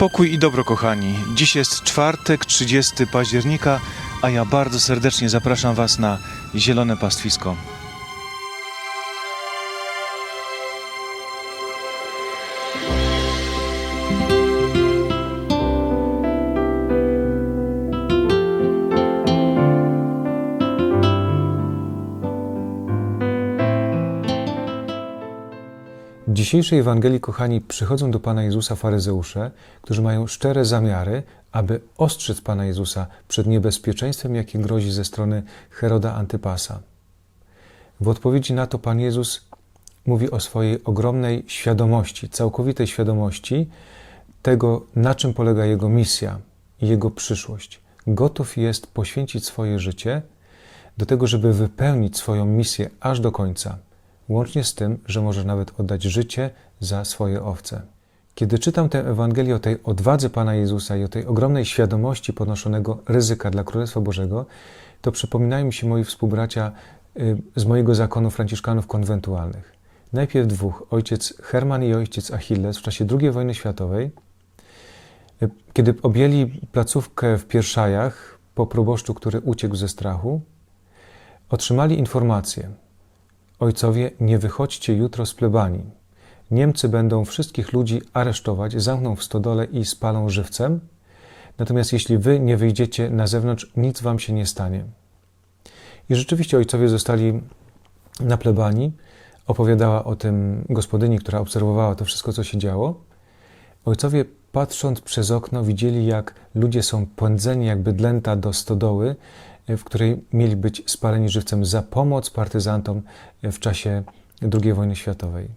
Pokój i dobro, kochani. Dziś jest czwartek, 30 października, a ja bardzo serdecznie zapraszam Was na Zielone Pastwisko. W dzisiejszej Ewangelii, kochani, przychodzą do Pana Jezusa faryzeusze, którzy mają szczere zamiary, aby ostrzec Pana Jezusa przed niebezpieczeństwem, jakie grozi ze strony Heroda Antypasa. W odpowiedzi na to Pan Jezus mówi o swojej ogromnej świadomości, całkowitej świadomości tego, na czym polega Jego misja i Jego przyszłość. Gotów jest poświęcić swoje życie do tego, żeby wypełnić swoją misję aż do końca łącznie z tym, że może nawet oddać życie za swoje owce. Kiedy czytam tę Ewangelię o tej odwadze Pana Jezusa i o tej ogromnej świadomości ponoszonego ryzyka dla Królestwa Bożego, to przypominają mi się moi współbracia y, z mojego zakonu franciszkanów konwentualnych. Najpierw dwóch, ojciec Herman i ojciec Achilles w czasie II wojny światowej, y, kiedy objęli placówkę w Pierszajach po proboszczu, który uciekł ze strachu, otrzymali informację, Ojcowie, nie wychodźcie jutro z plebanii. Niemcy będą wszystkich ludzi aresztować, zamkną w stodole i spalą żywcem. Natomiast jeśli wy nie wyjdziecie na zewnątrz, nic wam się nie stanie. I rzeczywiście ojcowie zostali na plebanii. Opowiadała o tym gospodyni, która obserwowała to wszystko, co się działo. Ojcowie, patrząc przez okno, widzieli, jak ludzie są pędzeni jak bydlęta do stodoły, w której mieli być spaleni żywcem za pomoc partyzantom w czasie II wojny światowej.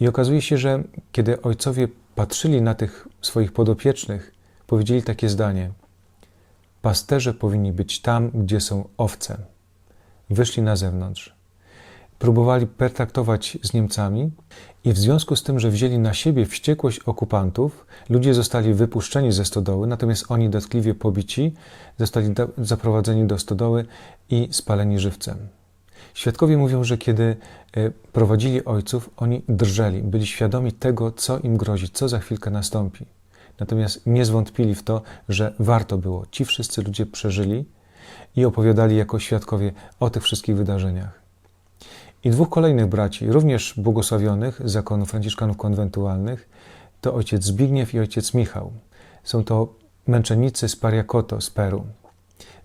I okazuje się, że kiedy ojcowie patrzyli na tych swoich podopiecznych, powiedzieli takie zdanie: Pasterze powinni być tam, gdzie są owce. Wyszli na zewnątrz. Próbowali pertraktować z Niemcami, i w związku z tym, że wzięli na siebie wściekłość okupantów, ludzie zostali wypuszczeni ze stodoły, natomiast oni dotkliwie pobici, zostali zaprowadzeni do stodoły i spaleni żywcem. Świadkowie mówią, że kiedy e, prowadzili ojców, oni drżeli, byli świadomi tego, co im grozi, co za chwilkę nastąpi. Natomiast nie zwątpili w to, że warto było. Ci wszyscy ludzie przeżyli i opowiadali jako świadkowie o tych wszystkich wydarzeniach. I dwóch kolejnych braci, również błogosławionych zakonu franciszkanów konwentualnych, to ojciec Zbigniew i ojciec Michał. Są to męczennicy z Pariakoto z Peru.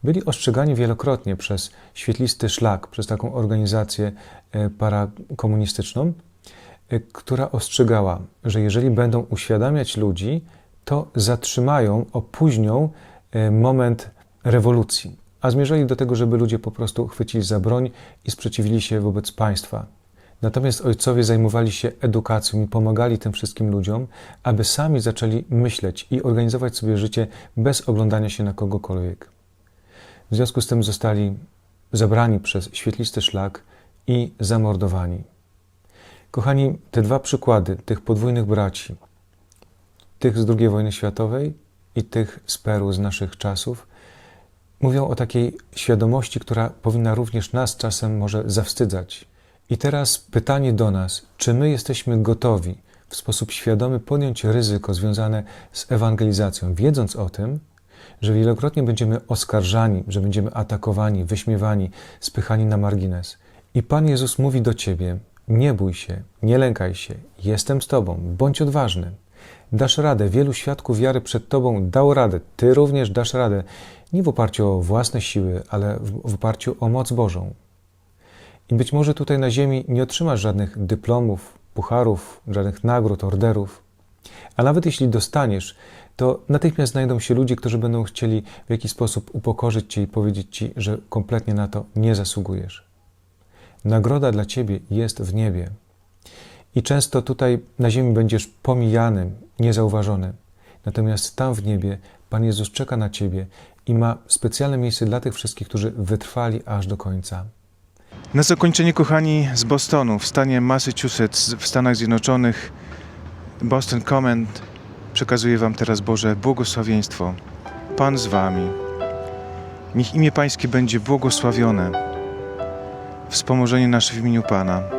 Byli ostrzegani wielokrotnie przez Świetlisty Szlak, przez taką organizację e, parakomunistyczną, e, która ostrzegała, że jeżeli będą uświadamiać ludzi, to zatrzymają, opóźnią e, moment rewolucji, a zmierzali do tego, żeby ludzie po prostu chwycili za broń i sprzeciwili się wobec państwa. Natomiast ojcowie zajmowali się edukacją i pomagali tym wszystkim ludziom, aby sami zaczęli myśleć i organizować sobie życie bez oglądania się na kogokolwiek. W związku z tym zostali zabrani przez świetlisty szlak i zamordowani. Kochani, te dwa przykłady tych podwójnych braci, tych z II wojny światowej i tych z Peru z naszych czasów, mówią o takiej świadomości, która powinna również nas czasem może zawstydzać. I teraz pytanie do nas, czy my jesteśmy gotowi w sposób świadomy podjąć ryzyko związane z ewangelizacją, wiedząc o tym, że wielokrotnie będziemy oskarżani, że będziemy atakowani, wyśmiewani, spychani na margines. I Pan Jezus mówi do ciebie: Nie bój się, nie lękaj się, jestem z tobą, bądź odważny. Dasz radę, wielu świadków wiary przed tobą dało radę, ty również dasz radę nie w oparciu o własne siły, ale w oparciu o moc Bożą. I być może tutaj na ziemi nie otrzymasz żadnych dyplomów, pucharów, żadnych nagród, orderów, a nawet jeśli dostaniesz, to natychmiast znajdą się ludzie, którzy będą chcieli w jakiś sposób upokorzyć Cię i powiedzieć Ci, że kompletnie na to nie zasługujesz. Nagroda dla Ciebie jest w niebie. I często tutaj na ziemi będziesz pomijany, niezauważony. Natomiast tam w niebie Pan Jezus czeka na Ciebie i ma specjalne miejsce dla tych wszystkich, którzy wytrwali aż do końca. Na zakończenie, kochani, z Bostonu, w stanie Massachusetts, w Stanach Zjednoczonych, Boston Comment przekazuje Wam teraz Boże błogosławieństwo. Pan z Wami. Niech imię Pańskie będzie błogosławione. Wspomożenie nasze w imieniu Pana.